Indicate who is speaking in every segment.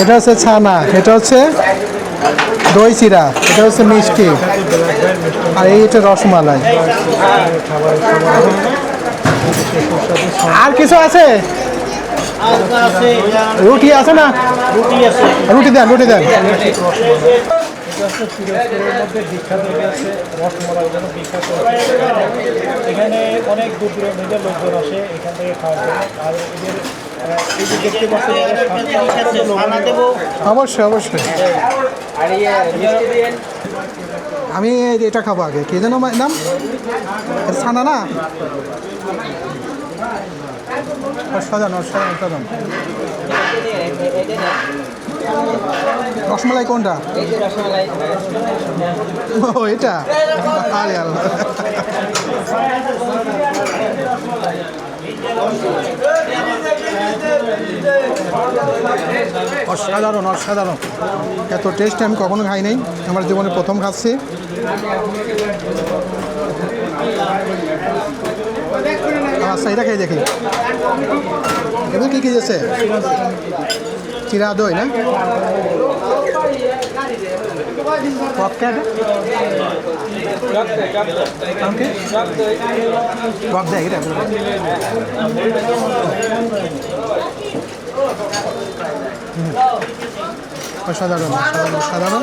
Speaker 1: এটা হচ্ছে ছানা, এটা হচ্ছে দই চিরা, এটা হচ্ছে মিষ্টি। আর এই এটা রসমালাই। আর কিছু আছে? রুটি আছে না? রুটি দেন রুটি দেন।
Speaker 2: এখানে অনেক দূর দূরান্তের লোকজন আসে, এখান থেকে জন্য আর এদের
Speaker 1: অবশ্যই অবশ্যই। আমি এটা খাব আগে। কে যেন নাম? ছানা না? অসাধারণ। রসমালাই কোনটা? ও, এটা? আরে আল্লাহ। অসাধারণ অসাধারণ। এত টেস্ট আমি কখনো খাই নাই। আমার জীবনে প্রথম খাচ্ছি। আচ্ছা এটা খাই দেখি। এবার কী কী আছে চিরা দই না? পপ দেয় এটা অসাধারণ অসাধারণ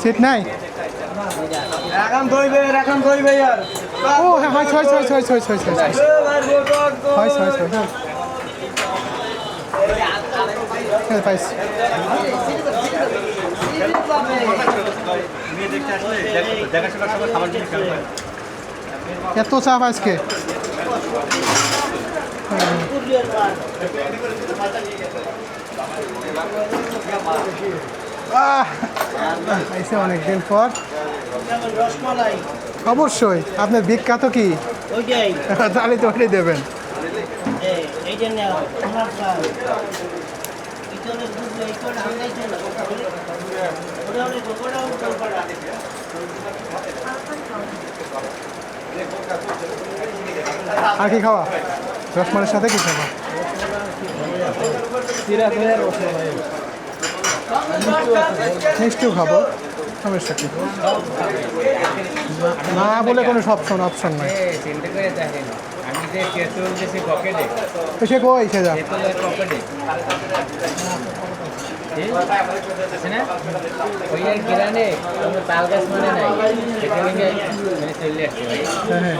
Speaker 1: সিট নাই
Speaker 3: এখন দইবে এখন দইবে আর।
Speaker 1: ও হ্যাঁ হয় ছয় ছয় ছয় ছয় ছয় ছয় ছয় হয় ছয় ছয় হ্যাঁ হ্যাঁ পাইছি এত চাপ আজকে। আহ, আইসে অনেকদিন পর।
Speaker 3: রসমালাই
Speaker 1: অবশ্যই আপনার বিখ্যাত কি? তাহলে তো ওটাই দেবেন। আর কি খাওয়া? রসমালের সাথে কি খাওয়া
Speaker 2: চিরা দই আর রসমালাই
Speaker 1: মিষ্টিও খাব সমস্যা কি? না বলে কোনো অপশন অপশন নাই। সে কই যা। হ্যাঁ।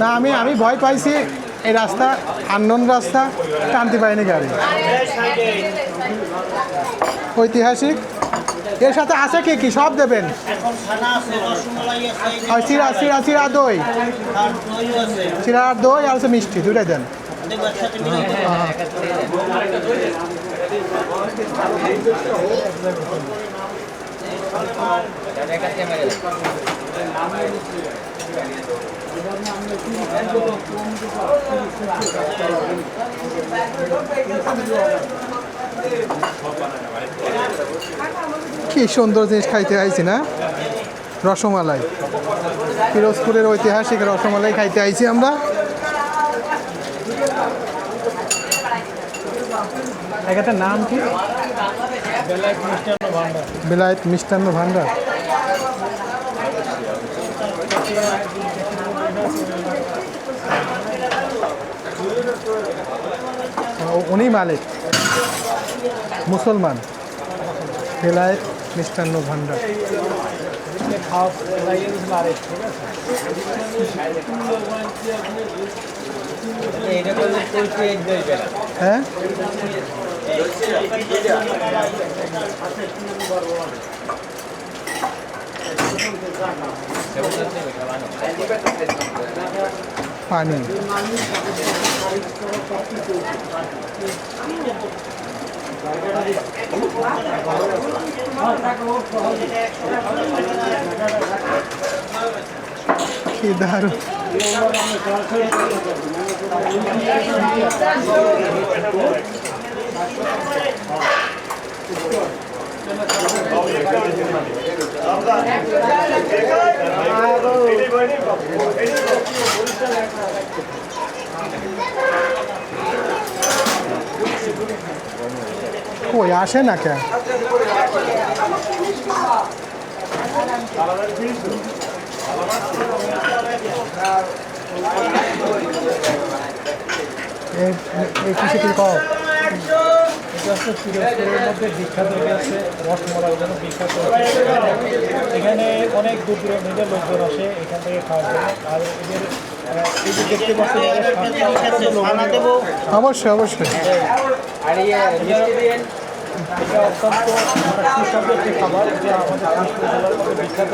Speaker 2: না
Speaker 1: আমি আমি ভয় পাইছি। এই রাস্তা আননোন রাস্তা টানতে বাহিনী গাড়ি। ঐতিহাসিক। এর সাথে আছে কি কি? সব দেবেন। দই। চিরা দই আর হচ্ছে মিষ্টি দুটাই দেন। কি সুন্দর জিনিস খাইতে আইছি না? রসমালাই। পিরোজপুরের ঐতিহাসিক রসমালাই খাইতে আইছি আমরা। নাম কি? বেলায়েত মিষ্টান্ন ভান্ডার উনি মালিক। মুসলমান। বেলায়েত মিষ্টান্ন
Speaker 4: বেড়া
Speaker 1: হ্যাঁ? पानी दारू কই আসে না কে এই এই কিছু কি কও
Speaker 2: পিরোজপুরের মধ্যে বিখ্যাত জন্য বিখ্যাত এখানে অনেক দূর দূরান্তের লোকজন আসে এখান থেকে খাওয়ার জন্য। আর এদের
Speaker 1: অবশ্যই অবশ্যই।
Speaker 2: এটা অত্যন্ত সুস্বাদু একটি খাবার যা আমাদের বিখ্যাত।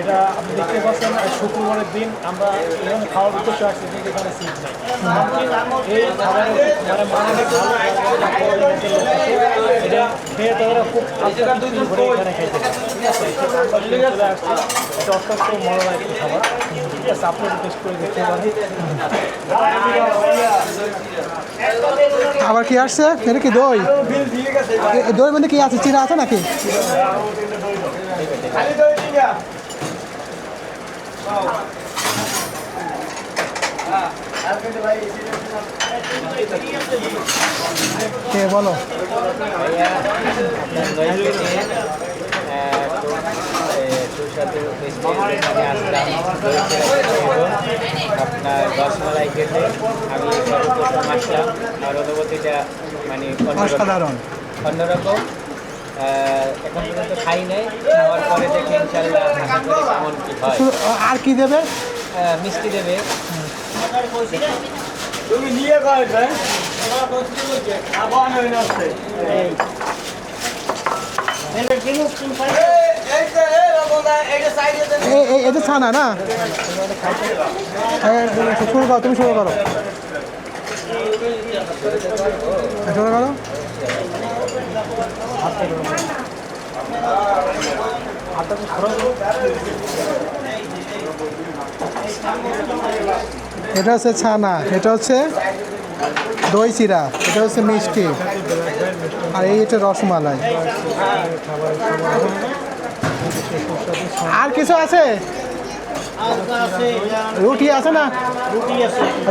Speaker 2: এটা আপনি দেখতে পাচ্ছেন শুক্রবারের দিন আমরা এখানে খাওয়ার উদ্দেশ্যে আসছি কিন্তু এখানে সিট নেই। এই খাবারের মানে ভালো। এটা খেয়ে তারা খুব এখানে খেতে। ঠিক আছে চলে আসছি। এটা অত্যন্ত মজা একটি খাবার। ঠিক আছে আপনি টেস্ট করে দেখতে পারেন।
Speaker 1: আবার কি আসছে? এটা কি দই? দই মানে কি আছে? চিরা আছে নাকি? কে বলো।
Speaker 4: আপনার রসমালাই খেতে আমি সর্বপ্রথম আসলাম আর অনুভূতিটা মানে অন্যরকম। এখন পর্যন্ত খাই নাই খাওয়ার পরে দেখি ইনশাল্লাহ কেমন কি হয়।
Speaker 1: আর কি দেবে?
Speaker 4: মিষ্টি দেবে।
Speaker 1: এই এই এটা ছানা না? এই, শুরু করো তুমি শুরু করো। হ্যাঁ, শুরু করো। এটা হচ্ছে ছানা, এটা হচ্ছে দই চিরা, এটা হচ্ছে মিষ্টি, আর এই হচ্ছে রসমালাই। আর কিছু আছে? রুটি আছে না?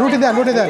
Speaker 3: রুটি
Speaker 1: দেন রুটি দেন।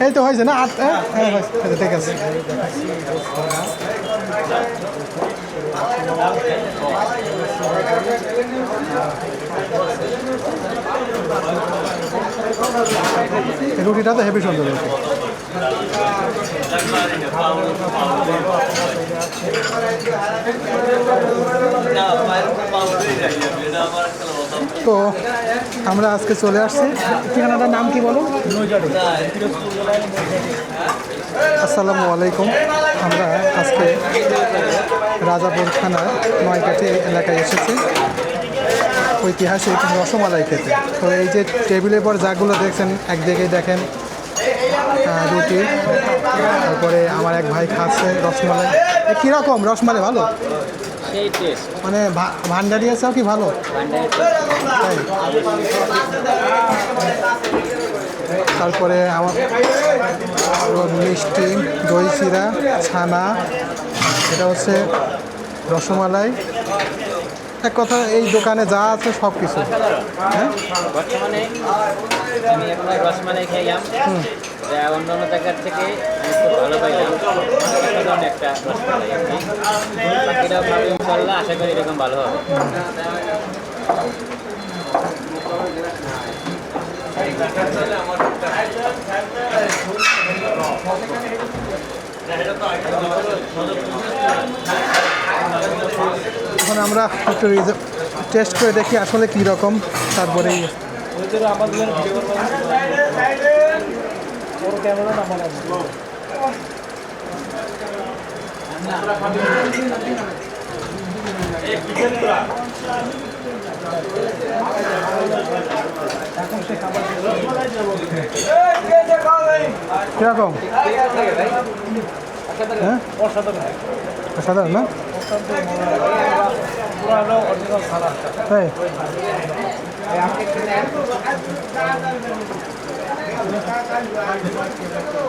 Speaker 1: এই তো হয়েছে না? আট হ্যাঁ? হ্যাঁ, হয়েছে। ঠিক আছে। রুটিটা তো হেভি সুন্দর তো আমরা আজকে চলে আসছি। ঠিকানাটার নাম কি বলো? আসসালামু আলাইকুম। আমরা আজকে রাজাপুর থানার নয়কাঠি এলাকায় এসেছি। ঐতিহাসিক রসমালাই খেতে। তো এই যে টেবিলের পর যাগুলো দেখছেন, একদিকে দেখেন রুটি। তারপরে আমার এক ভাই খাচ্ছে রসমালাই। কীরকম? রসমালাই ভালো? মানে ভা- আছে কি ভালো? তারপরে আমার মিষ্টি দই চিরা ছানা এটা হচ্ছে রসমালাই। এক কথা এই দোকানে যা আছে সব কিছু। হ্যাঁ?
Speaker 4: যা অন্য অন্য জায়গার থেকে আমি খুব ভালো পাইলাম। অসাধারণ একটা রসমালাই আর কি বাকিরাও খাবে ইনশাল্লাহ আশা করি এরকম ভালো হবে।
Speaker 1: এখন আমরা একটু টেস্ট করে দেখি আসলে কী রকম তারপরে
Speaker 2: আমাদের ওর ক্যামেরা আমার
Speaker 1: কীরকম? হ্যাঁ? সাধারণ না?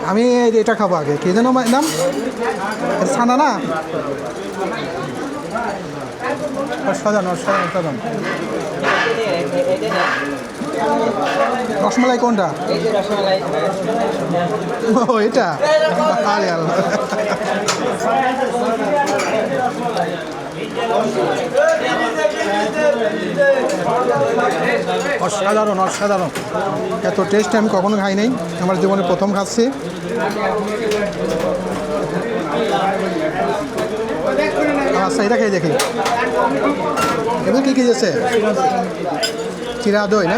Speaker 1: আমি এটা খাব আগে। কি যেন নাম? ছানা না? অসাধারণ অসাধারণ অসাধারণ। রসমালাই কোনটা? ও, এটা? আরে আল্লাহ। অসাধারণ অসাধারণ। এত টেস্ট আমি কখনো খাই নাই। আমার জীবনে প্রথম খাচ্ছি। আচ্ছা এটা খেয়ে দেখি। এবার কী কী দিয়েছে? চিরা দই না?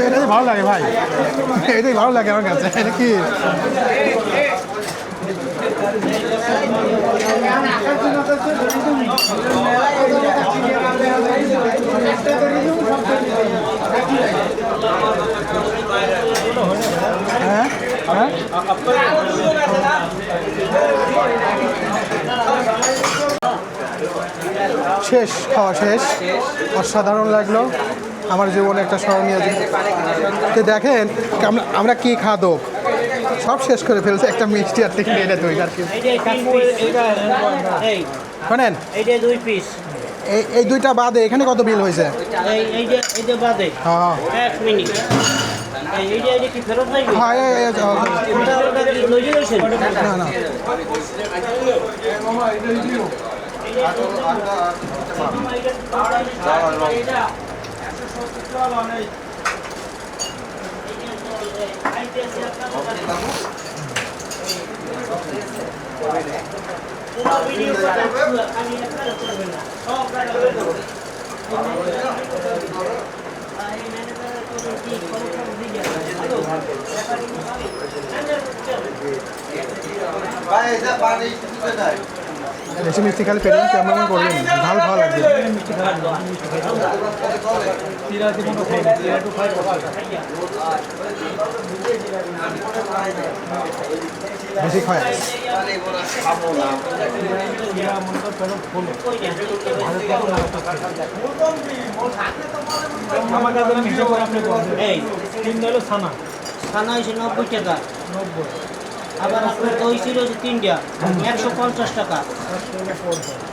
Speaker 1: এটাই ভালো লাগে ভাই। এটাই ভালো লাগে আমার কাছে এটা কি? হ্যাঁ? হ্যাঁ? শেষ খাওয়া শেষ। অসাধারণ লাগল। আমার জীবনে একটা স্মরণীয় তো দেখেন আমরা আমরা কী খাদক সব শেষ করে ফেলছে একটা মিষ্টি আর থেকে এটা দই আর কি শোনেন। এই এই দুইটা বাদে এখানে কত বিল হয়েছে? হ্যাঁ।
Speaker 3: এক মিনিট। এই এই যে এই যে কি
Speaker 1: বেশি মিষ্টি খালি পেলাম কেমন করলেন। ঝাল ভালো লাগবে। বেশি খায়
Speaker 2: আমার কাছে আমি করে আপনি
Speaker 3: এই
Speaker 2: তিন হলো ছানা।
Speaker 3: ছানা হয়েছে নব্বই টাকা।
Speaker 2: নব্বই।
Speaker 3: আবার আপনার দই ছিল যে তিনটা একশো পঞ্চাশ টাকা।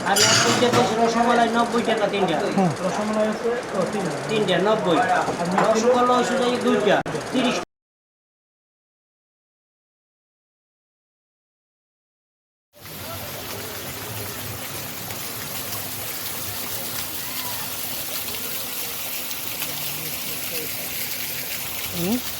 Speaker 3: আর নব্বইটা তো রসমালাই নব্বই টাকা তিনটা তিনটা নব্বই। রসগোল্লা হয়েছিল দুইটা তিরিশ
Speaker 1: Mm-hmm.